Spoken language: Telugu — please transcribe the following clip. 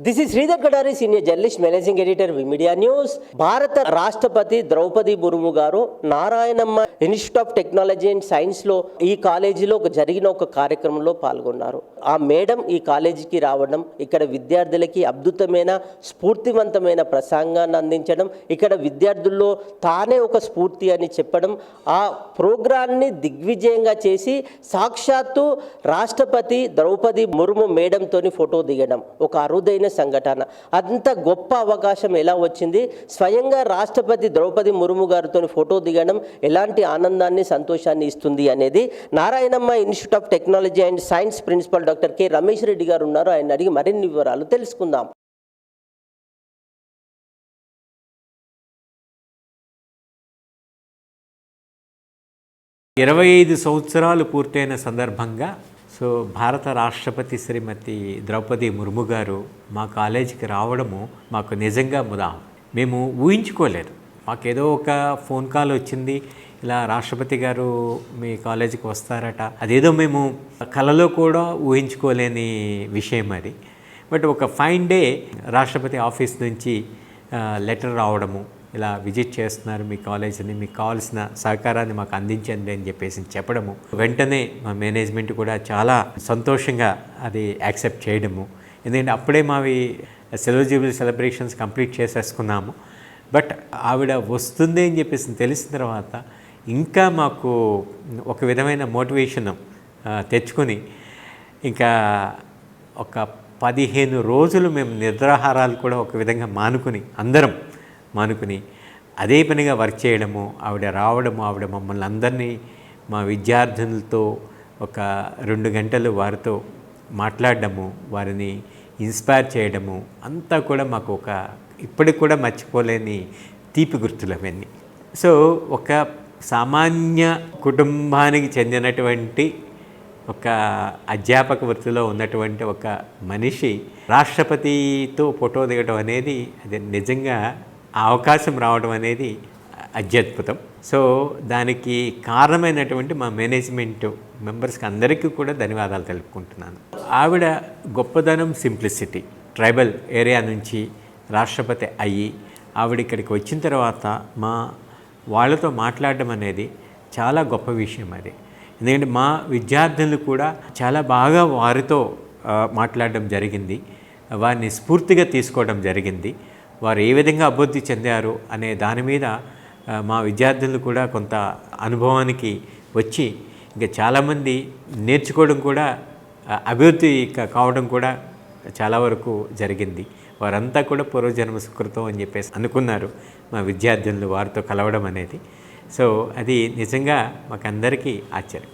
This is Sridhar Kadari senior journalist managing editor media news భారత రాష్ట్రపతి Droupadi Murmu garu Narayanamma institute of technology and సైన్స్లో ఈ కాలేజీలో ఒక జరిగిన ఒక కార్యక్రమంలో పాల్గొన్నారు. ఆ మేడం ఈ కాలేజీకి రావడం ఇక్కడ విద్యార్థులకి అద్భుతమైన స్ఫూర్తివంతమైన ప్రసంగాన్ని అందించడం ఇక్కడ విద్యార్థుల్లో తానే ఒక స్ఫూర్తి అని చెప్పడం ఆ ప్రోగ్రాన్ని దిగ్విజయంగా చేసి సాక్షాత్తు రాష్ట్రపతి ద్రౌపది ముర్ము మేడంతోని ఫోటో దిగడం ఒక అరుదైన సంఘటన. అంత గొప్ప అవకాశం ఎలా వచ్చింది? స్వయంగా రాష్ట్రపతి ద్రౌపది ముర్ము గారితో ఫోటో దిగడం ఎలాంటి ఆనందాన్ని సంతోషాన్ని ఇస్తుంది అనేది Narayanamma institute of technology and science principal doctor K Ramesh Reddy garu ఉన్నారు. ఆయన అడిగి మరిన్ని వివరాలు తెలుసుకుందాం. ఇరవై ఐదు సంవత్సరాలు పూర్తయిన సందర్భంగా సో భారత రాష్ట్రపతి శ్రీమతి ద్రౌపది ముర్ము గారు మా కాలేజీకి రావడము మాకు నిజంగా ముదా మేము ఊహించుకోలేదు. మాకేదో ఒక ఫోన్ కాల్ వచ్చింది ఇలా రాష్ట్రపతి గారు మీ కాలేజీకి వస్తారట. అదేదో మేము కలలో కూడా ఊహించుకోలేని విషయం అది. బట్ ఒక ఫైన్ డే రాష్ట్రపతి ఆఫీస్ నుంచి లెటర్ రావడము ఇలా విజిట్ చేస్తున్నారు మీ కాలేజీని మీకు కావాల్సిన సహకారాన్ని మాకు అందించండి అని చెప్పేసి చెప్పడము. వెంటనే మా మేనేజ్మెంట్ కూడా చాలా సంతోషంగా అది యాక్సెప్ట్ చేయడము. ఎందుకంటే అప్పుడే మావి సెలవు జూబిలీ సెలబ్రేషన్స్ కంప్లీట్ చేసేసుకున్నాము. బట్ ఆవిడ వస్తుంది అని చెప్పేసి తెలిసిన తర్వాత ఇంకా మాకు ఒక విధమైన మోటివేషన్ తెచ్చుకొని ఇంకా ఒక పదిహేను రోజులు మేము నిద్రాహారాలు కూడా ఒక విధంగా మానుకుని అందరం మానుకుని అదే పనిగా వర్క్ చేయడము ఆవిడ రావడము ఆవిడ మమ్మల్ని అందరినీ మా విద్యార్థులతో ఒక రెండు గంటలు వారితో మాట్లాడడము వారిని ఇన్స్పైర్ చేయడము అంతా కూడా మాకు ఒక ఇప్పటికి కూడా మర్చిపోలేని తీపి గుర్తులు అవన్నీ. సో ఒక సామాన్య కుటుంబానికి చెందినటువంటి ఒక అధ్యాపక వృత్తిలో ఉన్నటువంటి ఒక మనిషి రాష్ట్రపతితో ఫోటో దిగడం అనేది అది నిజంగా అవకాశం రావడం అనేది అత్యద్భుతం. సో దానికి కారణమైనటువంటి మా మేనేజ్మెంట్ మెంబర్స్కి అందరికీ కూడా ధన్యవాదాలు తెలుపుకుంటున్నాను. ఆవిడ గొప్పదనం సింప్లిసిటీ ట్రైబల్ ఏరియా నుంచి రాష్ట్రపతి అయ్యి ఆవిడ ఇక్కడికి వచ్చిన తర్వాత మా వాళ్ళతో మాట్లాడడం అనేది చాలా గొప్ప విషయం అది. ఎందుకంటే మా విద్యార్థులు కూడా చాలా బాగా వారితో మాట్లాడడం జరిగింది. వారిని స్ఫూర్తిగా తీసుకోవడం జరిగింది. వారు ఏ విధంగా అభివృద్ధి చెందారు అనే దాని మీద మా విద్యార్థులు కూడా కొంత అనుభవానికి వచ్చి ఇంకా చాలామంది నేర్చుకోవడం కూడా అభివృద్ధి కావడం కూడా చాలా వరకు జరిగింది. వారంతా కూడా పూర్వజన్మ సుకృతం అని చెప్పేసి అనుకున్నారు మా విద్యార్థులు వారితో కలవడం అనేది. సో అది నిజంగా మాకందరికీ ఆశ్చర్యం.